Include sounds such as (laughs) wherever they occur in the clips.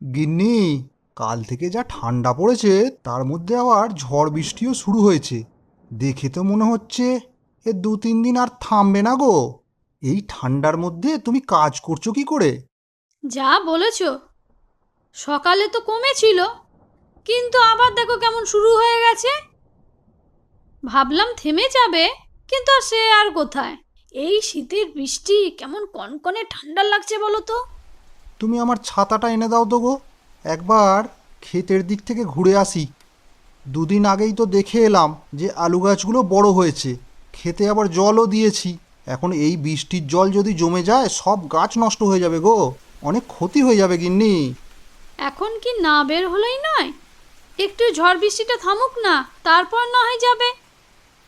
গিন্নি, কাল থেকে যা ঠান্ডা পড়েছে, তার মধ্যে আবার ঝড় বৃষ্টিও শুরু হয়েছে। দেখে তো মনে হচ্ছে এ দু তিন দিন আর থামবে না গো। এই ঠান্ডার মধ্যে তুমি কাজ করছ কি করে? যা বলেছ, সকালে তো কমেছিল, কিন্তু আবার দেখো কেমন শুরু হয়ে গেছে। ভাবলাম থেমে যাবে, কিন্তু সে আর কোথায়? এই শীতের বৃষ্টি কেমন কনকনে ঠান্ডা লাগছে বলো তো? তুমি আমার ছাতাটা এনে দাও তো গো। একবার ক্ষেতের দিক থেকে ঘুরে আসি। দুদিন আগেই তো দেখে এলাম যে আলু গাছগুলো বড় হয়েছে। খেতে আবার জলও দিয়েছি। এখন এই বৃষ্টির জল যদি জমে যায় সব গাছ নষ্ট হয়ে যাবে গো। অনেক ক্ষতি হয়ে যাবে গিন্নি। এখন কি না বের হলেই নয়? একটু ঝড় বৃষ্টিটা থামুক না তারপর না হয় যাবে।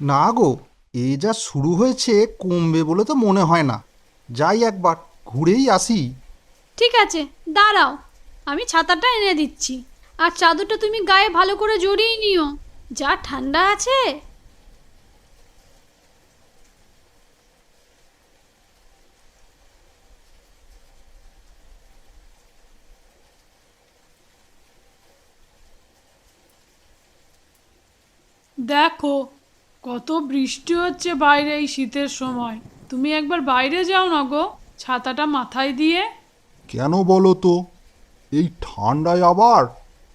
না গো এই যা শুরু হয়েছে কমবে বলে তো মনে হয় না। যাই একবার ঘুরেই আসি। ঠিক আছে, দাঁড়াও। আমি ছাতাটা এনে দিচ্ছি। আর চাদরটা তুমি গায়ে ভালো করে জড়িয়ে নিও। যা ঠান্ডা আছে। দেখো, কত বৃষ্টি হচ্ছে বাইরে এই শীতের সময়। তুমি একবার বাইরে যাও না গো, ছাতাটা মাথায় দিয়ে। কেন বলো তো? এই ঠান্ডায় আবার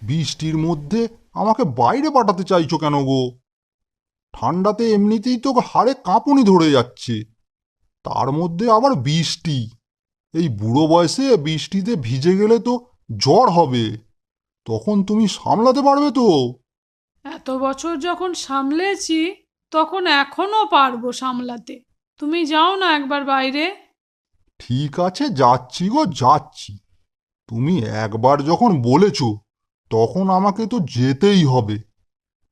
বৃষ্টির মধ্যে আমাকে বাইরে পাঠাতে চাইছো কেন গো? ঠান্ডাতে এমনিতেই তো হাড়ে কাঁপুনি ধরে যাচ্ছে। তার মধ্যে আবার বৃষ্টি। এই বুড়ো বয়সে বৃষ্টিতে ভিজে গেলে তো জ্বর হবে। তখন তুমি সামলাতে পারবে তো? এত বছর যখন সামলেছি, তখন এখনও পারব সামলাতে। তুমি যাও না একবার বাইরে। ঠিক আছে, যাচ্ছি গো, যাচ্ছি। তুমি একবার যখন বলেছ, তখন আমাকে তো যেতেই হবে।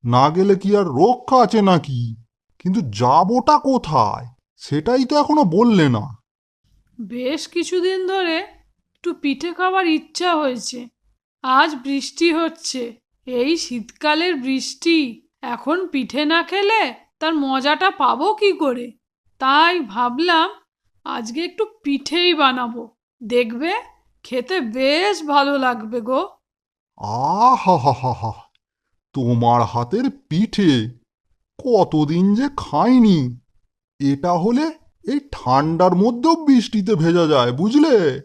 না গেলে কি আর রক্ষা আছে নাকি? কিন্তু যাবোটা কোথায়? সেটাই তো এখনও বললে না। বেশ কিছুদিন ধরে একটু পিঠে খাবার ইচ্ছা হয়েছে। আজ বৃষ্টি হচ্ছে। এই শীতকালের বৃষ্টি, এখন পিঠে না খেলে তার মজাটা পাবো কি করে? তাই ভাবলাম আজকে একটু পিঠেই বানাবো। দেখবে খেতে বেশ ভালো লাগবে গো। আহা হা হা হা তোমার হাতের পিঠে কতদিন যে খাইনি। এটা হলে এই ঠান্ডার মধ্যেও বৃষ্টিতে ভেজা যায় বুঝলে?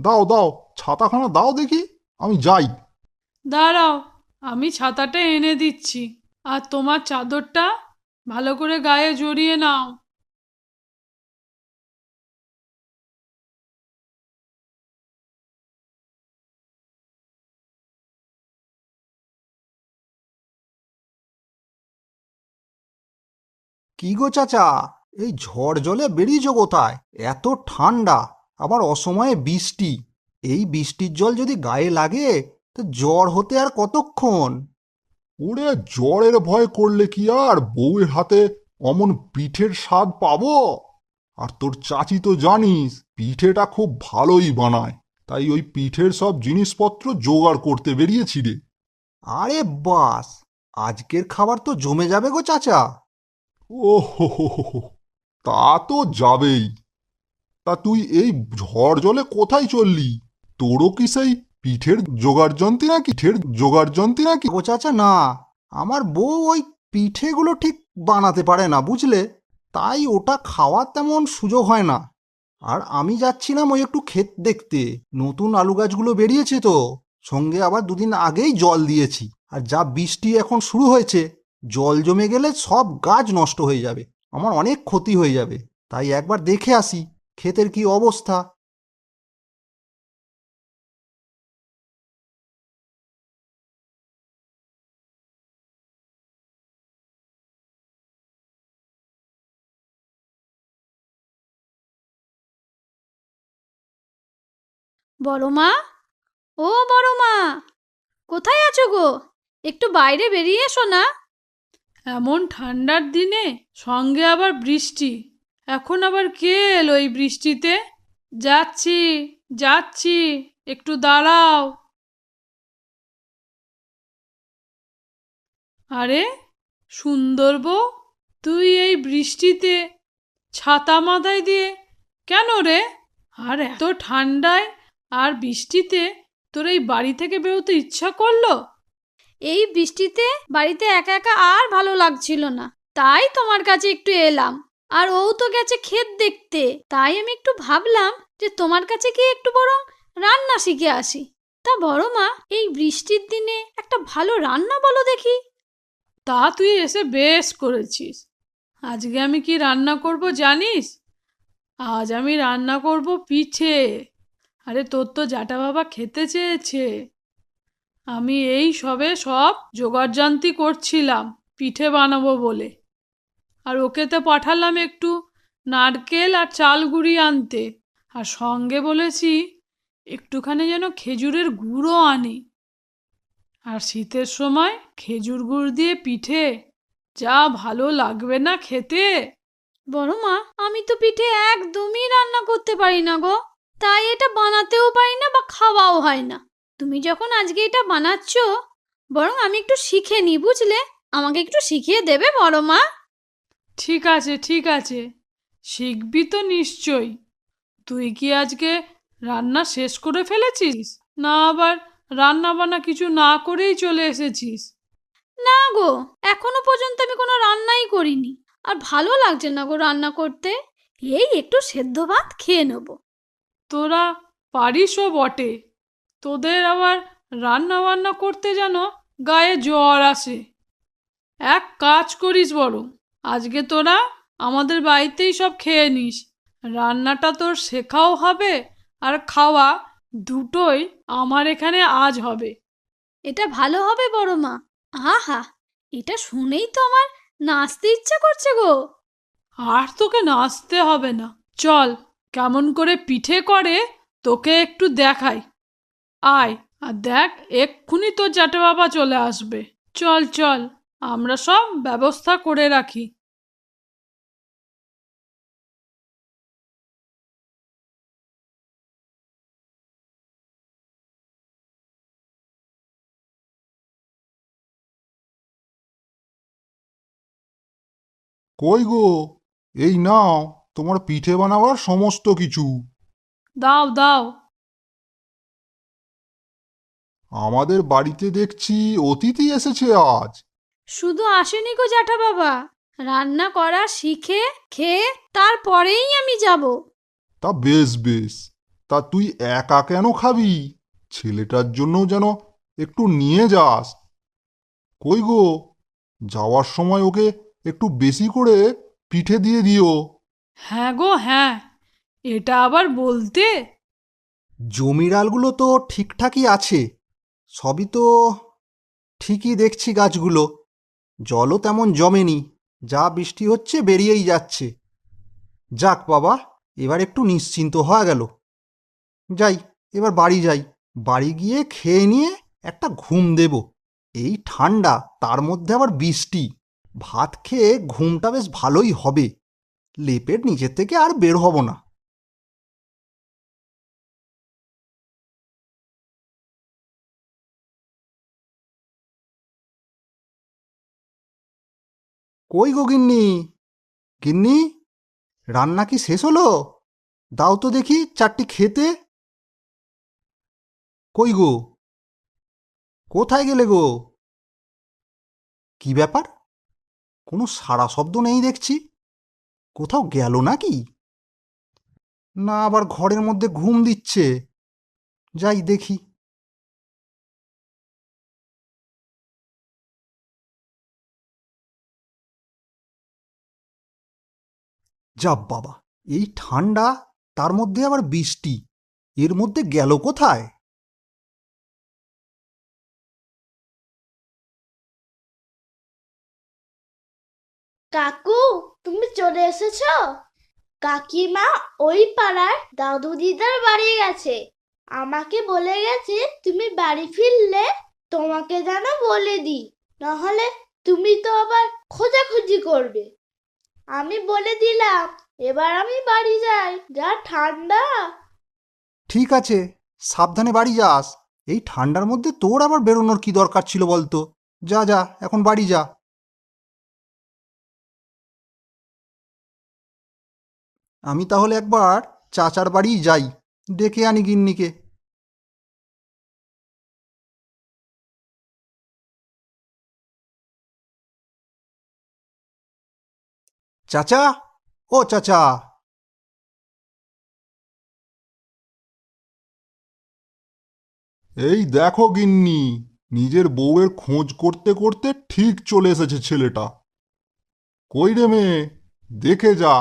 দাও দাও ছাতাখানা দাও দেখি আমি যাই। দাঁড়াও আমি ছাতাটা এনে দিচ্ছি আর তোমার চাদরটা ভালো করে গায়ে জড়িয়ে নাও। কি গো চাচা? এই ঝড় জলে বেরিয়েছ কোথায়? এত ঠান্ডা আবার অসময়ে বৃষ্টি। এই বৃষ্টির জল যদি গায়ে লাগে তো জ্বর হতে আর কতক্ষণ? ওরে জ্বরের ভয় করলে কি আর? বউয়ের হাতে অমন পিঠের স্বাদ পাবো? আর তোর চাচি তো জানিস পিঠেটা খুব ভালোই বানায়। তাই ওই পিঠের সব জিনিসপত্র জোগাড় করতে বেরিয়েছি রে। আরে বাস আজকের খাবার তো জমে যাবে গো চাচা। ও হো হো হো তা তো যাবেই। তা তুই এই ঝড় জলে কোথায় চললি? তোরও কি সেই পিঠের জোগাড় যন্ত্রী নাকি, পিঠের জোগাড় যন্ত্রী নাকি? গো চাচা, না। আমার বউ ওই পিঠেগুলো ঠিক বানাতে পারে না, বুঝলে? তাই ওটা খাওয়ার তেমন সুযোগ হয় না। আর আমি যাচ্ছিলাম ওই একটু ক্ষেত দেখতে। নতুন আলু গাছগুলো বেরিয়েছে তো। সঙ্গে আবার দুদিন আগেই জল দিয়েছি। আর যা বৃষ্টি এখন শুরু হয়েছে জল জমে গেলে সব গাছ নষ্ট হয়ে যাবে, আমার অনেক ক্ষতি হয়ে যাবে, তাই একবার দেখে আসি ক্ষেতের কি অবস্থা। বড় মা? ও বড় মা, কোথায় আছো গো? একটু বাইরে বেরিয়ে এসো না। এমন ঠান্ডার দিনে সঙ্গে আবার বৃষ্টি। এখন আবার কে এলো এই বৃষ্টিতে? যাচ্ছি যাচ্ছি, একটু দাঁড়াও। আরে, সুন্দর বউ, তুই এই বৃষ্টিতে ছাতা মাথায় দিয়ে কেন রে? আর এত ঠান্ডায় আর বৃষ্টিতে তোর এই বাড়ি থেকে বেরোতে ইচ্ছা করল? এই বৃষ্টিতে বাড়িতে একা একা আর ভালো লাগছিল না। তাই তোমার কাছে একটু এলাম। আর ও তো গেছে ক্ষেত দেখতে। তাই আমি একটু ভাবলাম যে তোমার কাছে গিয়ে একটু বরং রান্না শিখে আসি। তা বড় মা, এই বৃষ্টির দিনে একটা ভালো রান্না বলো দেখি। তা তুই এসে বেশ করেছিস। আজকে আমি কি রান্না করব জানিস? আজ আমি রান্না করব পিঠে। আরে তোর তো জাটা বাবা খেতে চেয়েছে। আমি এই সবে সব জোগাড়জান্তি করছিলাম, পিঠে বানাবো বলে। আর ওকে তো পাঠালাম একটু নারকেল আর চাল গুঁড়ি আনতে। আর সঙ্গে বলেছি, একটুখানি যেন খেজুরের গুঁড়ো আনি। আর শীতের সময় খেজুর গুড় দিয়ে পিঠে, যা ভালো লাগবে না খেতে। বড় মা, আমি তো পিঠে একদমই রান্না করতে পারি না গো। তাই এটা বানাতেও পারি না বা খাওয়াও হয় না। তুমি যখন আজকে এটা বানাচ্ছ বরং আমি একটু শিখে নিই বুঝলে? আমাকে একটু শিখিয়ে দেবে বড় মা। ঠিক আছে ঠিক আছে। শিখবি তো নিশ্চয়ই। তুই কি আজকে রান্না শেষ করে ফেলেছিস? না আবার রান্না বান্না কিছু না করেই চলে এসেছিস। না গো এখনও পর্যন্ত আমি কোনো রান্নাই করিনি। আর ভালো লাগছে না গো রান্না করতে। এই একটু সেদ্ধ ভাত খেয়ে নেব। তোরা পারিসও বটে। তোদের আবার রান্না বান্না করতে যেন গায়ে জ্বর আসে। এক কাজ করিস বরং আজকে তোরা আমাদের বাড়িতেই সব খেয়ে নিস। রান্নাটা তোর শেখাও হবে আর খাওয়া দুটোই আমার এখানে আজ হবে। এটা ভালো হবে বড় মা। আহা এটা শুনেই তো আমার নাচতে ইচ্ছা করছে গো। আর তোকে নাচতে হবে না। চল কেমন করে পিঠে করে তোকে একটু দেখাই। আয় আর দেখ এক্ষুনি তোর জ্যাঠা বাবা চলে আসবে। চল চল আমরা সব ব্যবস্থা করে রাখি। কই গো? এই নাও তোমার পিঠে বানাবার সমস্ত কিছু। দাও দাও আমাদের বাড়িতে দেখছি অতিথি এসেছে আজ। শুধু আসেনি গো জ্যাঠা বাবা। রান্না করা শিখে খেয়ে তারপরেই আমি যাব। তা বেশ বেশ। তা তুই একা কেন খাবি? ছেলেটার জন্য যেন একটু নিয়ে যাস। কই গো? যাওয়ার সময় ওকে একটু বেশি করে পিঠে দিয়ে দিও। হ্যাঁ গো হ্যাঁ। এটা আবার বলতে? জমিরালগুলো তো ঠিকঠাকই আছে। সবই তো ঠিকই দেখছি গাছগুলো। জলও তেমন জমেনি, যা বৃষ্টি হচ্ছে বেরিয়েই যাচ্ছে। যাক বাবা, এবার একটু নিশ্চিন্ত হওয়া গেল। যাই, এবার বাড়ি যাই। বাড়ি গিয়ে খেয়ে নিয়ে একটা ঘুম দেব। এই ঠান্ডা, তার মধ্যে আবার বৃষ্টি। ভাত খেয়ে ঘুমটা বেশ ভালোই হবে। লেপের নিচের থেকে আর বের হব না। কই গো গিন্নি? গিন্নি, রান্না কি শেষ হলো? দাও তো দেখি চারটি খেতে। কই গো? কোথায় গেলে গো? কি ব্যাপার? কোনো সাড়া শব্দ নেই দেখছি। কোথাও গেল নাকি? না, আবার ঘরের মধ্যে ঘুম দিচ্ছে। যাই দেখি। যা বাবা, এই ঠান্ডা, তার মধ্যে আবার বৃষ্টি, এর মধ্যে গেল কোথায়? কাকু, তুমি চলে এসেছ? কাকিমা ওই পাড়ার দাদু দিদার বাড়ি গেছে। আমাকে বলে গেছে তুমি বাড়ি ফিরলে তোমাকে যেন বলে দিই, নাহলে তুমি তো আবার খোঁজাখুঁজি করবে। আমি বলে দিলাম, এবার আমি বাড়ি যাই, যা ঠান্ডা। ঠিক আছে, সাবধানে বাড়ি যাস। এই ঠান্ডার মধ্যে তোর আবার বেরোনোর কি দরকার ছিল বলতো? যা যা, এখন বাড়ি যা। আমি তাহলে একবার চাচার বাড়ি যাই, ডেকে আনি গিন্নিকে। চাচা? ও চাচা। এই দেখো গিন্নি নিজের বউয়ের খোঁজ করতে করতে ঠিক চলে এসেছে ছেলেটা। কই রে মেয়ে? দেখে যা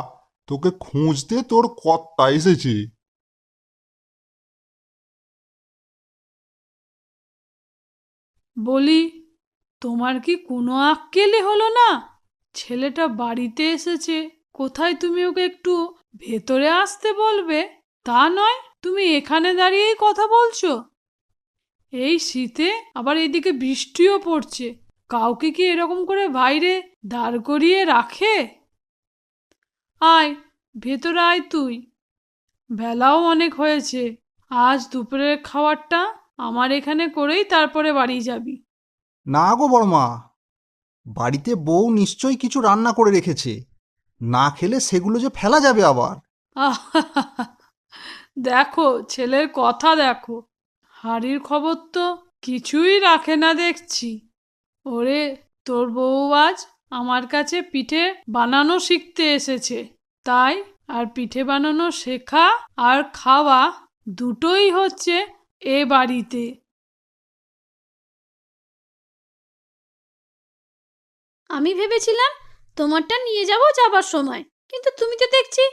তোকে খুঁজতে তোর কর্তা এসেছে। বলি তোমার কি কোনো আক্কেলই হলো না? ছেলেটা বাড়িতে এসেছে, কোথায় তুমি ওকে একটু ভেতরে আসতে বলবে? তা নয়, তুমি এখানে দাঁড়িয়েই কথা বলছো। এই শীতে আবার এইদিকে বৃষ্টিও পড়ছে। কাউকে কি এরকম করে বাইরে দাঁড় করিয়ে রাখে? আয়, ভেতরে আয় তুই। বেলাও অনেক হয়েছে। আজ দুপুরের খাবারটা আমার এখানে করেই তারপরে বাড়ি যাবি। না গো বড়মা বাড়িতে বউ নিশ্চয়ই কিছু রান্না করে রেখেছে। না খেলে সেগুলো যে ফেলা যাবে আবার। (laughs) দেখো, ছেলের কথা দেখো। হাড়ির খবর তো কিছুই রাখে না দেখছি। ওরে, তোর বউ আজ আমার কাছে পিঠে বানানো শিখতে এসেছে। তাই আর পিঠে বানানো শেখা আর খাওয়া দুটোই হচ্ছে এ বাড়িতে। আমি ভেবেছিলাম তোমারটা নিয়ে যাব যাবার সময়, কিন্তু তুমি তো দেখছি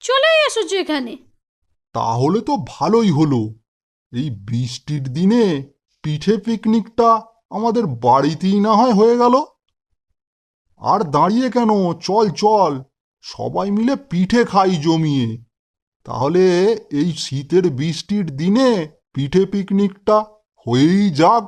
চলেই এসেছ এখানে। তাহলে তো ভালোই হলো। এই বৃষ্টির দিনে পিঠে পিকনিকটা আমাদের বাড়িতেই না হয় হয়ে গেল। আর দাঁড়িয়ে কেন? চল চল, সবাই মিলে পিঠে খাই জমিয়ে। তাহলে এই শীতের বৃষ্টির দিনে পিঠে পিকনিকটা হয়েই যাক।